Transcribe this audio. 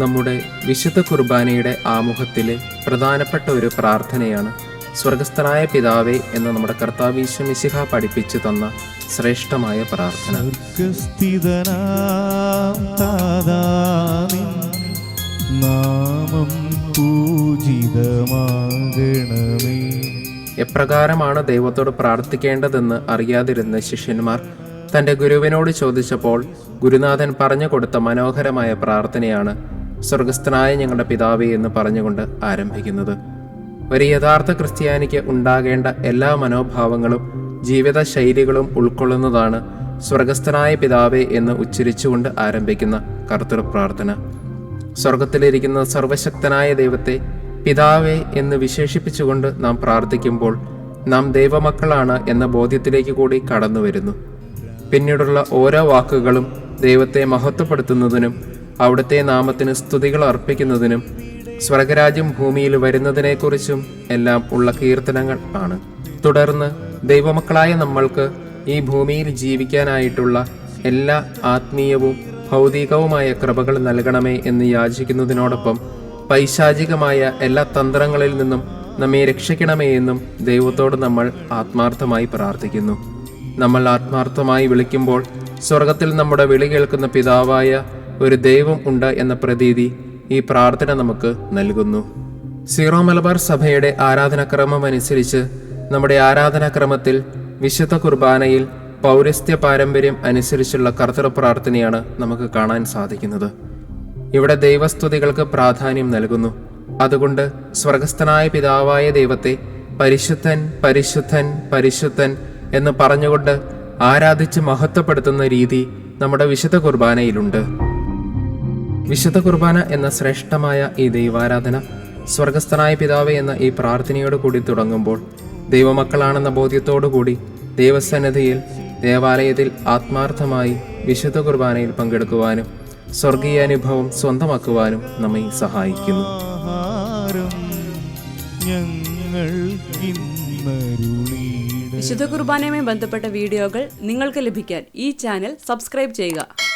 നമ്മുടെ വിശുദ്ധ കുർബാനയുടെ ആമുഖത്തിലെ പ്രധാനപ്പെട്ട ഒരു പ്രാർത്ഥനയാണ് സ്വർഗസ്ഥനായ പിതാവേ എന്ന് നമ്മുടെ കർത്താവീശ മിശിഹ പഠിപ്പിച്ചു തന്ന ശ്രേഷ്ഠമായ പ്രാർത്ഥന. നാമം പൂജിതമാകണമേ. എപ്രകാരമാണ് ദൈവത്തോട് പ്രാർത്ഥിക്കേണ്ടതെന്ന് അറിയാതിരുന്ന ശിഷ്യന്മാർ തന്റെ ഗുരുവിനോട് ചോദിച്ചപ്പോൾ ഗുരുനാഥൻ പറഞ്ഞു കൊടുത്ത മനോഹരമായ പ്രാർത്ഥനയാണ് സ്വർഗസ്ഥനായ ഞങ്ങളുടെ പിതാവേ എന്ന് പറഞ്ഞുകൊണ്ട് ആരംഭിക്കുന്നത്. ഒരു യഥാർത്ഥ ക്രിസ്ത്യാനിക്ക് ഉണ്ടാകേണ്ട എല്ലാ മനോഭാവങ്ങളും ജീവിത ശൈലികളും ഉൾക്കൊള്ളുന്നതാണ് സ്വർഗസ്ഥനായ പിതാവേ എന്ന് ഉച്ചരിച്ചുകൊണ്ട് ആരംഭിക്കുന്ന കർത്തൃ പ്രാർത്ഥന. സ്വർഗത്തിലിരിക്കുന്ന സർവശക്തനായ ദൈവത്തെ പിതാവേ എന്ന് വിശേഷിപ്പിച്ചുകൊണ്ട് നാം പ്രാർത്ഥിക്കുമ്പോൾ നാം ദൈവമക്കളാണ് എന്ന ബോധ്യത്തിലേക്ക് കൂടി കടന്നു വരുന്നു പിന്നീടുള്ള ഓരോ വാക്കുകളും ദൈവത്തെ മഹത്വപ്പെടുത്തുന്നതിനും അവിടുത്തെ നാമത്തിന് സ്തുതികൾ അർപ്പിക്കുന്നതിനും സ്വർഗരാജ്യം ഭൂമിയിൽ വരുന്നതിനെക്കുറിച്ചും എല്ലാം ഉള്ള കീർത്തനങ്ങൾ ആണ്. തുടർന്ന് ദൈവമക്കളായ നമ്മൾക്ക് ഈ ഭൂമിയിൽ ജീവിക്കാനായിട്ടുള്ള എല്ലാ ആത്മീയവും ഭൗതികവുമായ കൃപകൾ നൽകണമേ എന്ന് യാചിക്കുന്നതിനോടൊപ്പം പൈശാചികമായ എല്ലാ തന്ത്രങ്ങളിൽ നിന്നും നമ്മെ രക്ഷിക്കണമേ എന്നും ദൈവത്തോട് നമ്മൾ ആത്മാർത്ഥമായി പ്രാർത്ഥിക്കുന്നു. നമ്മൾ ആത്മാർത്ഥമായി വിളിക്കുമ്പോൾ സ്വർഗത്തിൽ നമ്മുടെ വിളി കേൾക്കുന്ന പിതാവായ ഒരു ദൈവം ഉണ്ട് എന്ന പ്രതീതി ഈ പ്രാർത്ഥന നമുക്ക് നൽകുന്നു. സീറോ മലബാർ സഭയുടെ ആരാധനാക്രമം അനുസരിച്ച് നമ്മുടെ ആരാധനാക്രമത്തിൽ വിശുദ്ധ കുർബാനയിൽ പൗരസ്ത്യ പാരമ്പര്യം അനുസരിച്ചുള്ള കർത്തൃ പ്രാർത്ഥനയാണ് നമുക്ക് കാണാൻ സാധിക്കുന്നത്. ഇവിടെ ദൈവസ്തുതികൾക്ക് പ്രാധാന്യം നൽകുന്നു. അതുകൊണ്ട് സ്വർഗസ്ഥനായ പിതാവായ ദൈവത്തെ പരിശുദ്ധൻ പരിശുദ്ധൻ പരിശുദ്ധൻ എന്ന് പറഞ്ഞുകൊണ്ട് ആരാധിച്ച് മഹത്വപ്പെടുത്തുന്ന രീതി നമ്മുടെ വിശുദ്ധ കുർബാനയിലുണ്ട്. വിശുദ്ധ കുർബാന എന്ന ശ്രേഷ്ഠമായ ഈ ദൈവാരാധന സ്വർഗസ്ഥനായ പിതാവ് എന്ന ഈ പ്രാർത്ഥനയോട് കൂടി തുടങ്ങുമ്പോൾ ദൈവമക്കളാണെന്ന ബോധ്യത്തോടുകൂടി ദൈവസന്നിധിയിൽ ദേവാലയത്തിൽ ആത്മാർത്ഥമായി വിശുദ്ധ കുർബാനയിൽ പങ്കെടുക്കുവാനും സ്വർഗീയ അനുഭവം സ്വന്തമാക്കുവാനും നമ്മെ സഹായിക്കുന്നു. വിശുദ്ധ കുർബാനയുമായി ബന്ധപ്പെട്ട വീഡിയോകൾ നിങ്ങൾക്ക് ലഭിക്കാൻ ഈ ചാനൽ സബ്സ്ക്രൈബ് ചെയ്യുക.